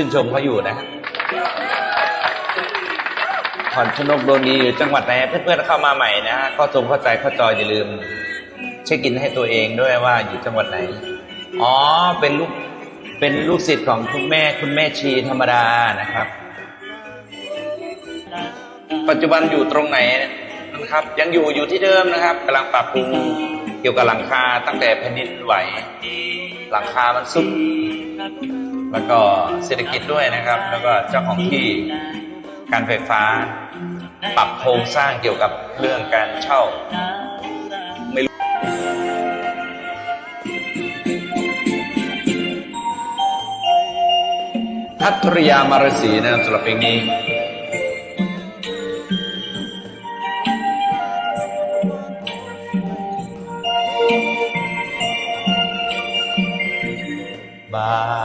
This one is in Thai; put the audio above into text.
ชื่นชมเขาอยู่นะฮะพรชนกดวงดีอยู่จังหวัดไหนเพื่อนๆเข้ามาใหม่นะฮะข้าชมเข้าใจข้าจอยอย่าลืม เช็คอินให้ตัวเองด้วยว่าอยู่จังหวัดไหน อ๋อเป็นลูกเป็นลูกศิษย์ของคุณแม่คุณแม่ชีธรรมดานะครับ ปัจจุบันอยู่ตรงไหนนะครับ ยังอยู่อยู่ที่เดิมนะครับกำลังปรับปรุงเกี่ยวกับหลังคาตั้งแต่แผ่นดินไหว หลังคามันซุด แล้วก็เศรษฐกิจด้วยนะครับ แล้วก็เจ้าของที่การไฟฟ้า ปรับโครงสร้างเกี่ยวกับเรื่องการเช่าไม่รู้ทัตริยามารสีนะครัสำหรับเพลงนี้บา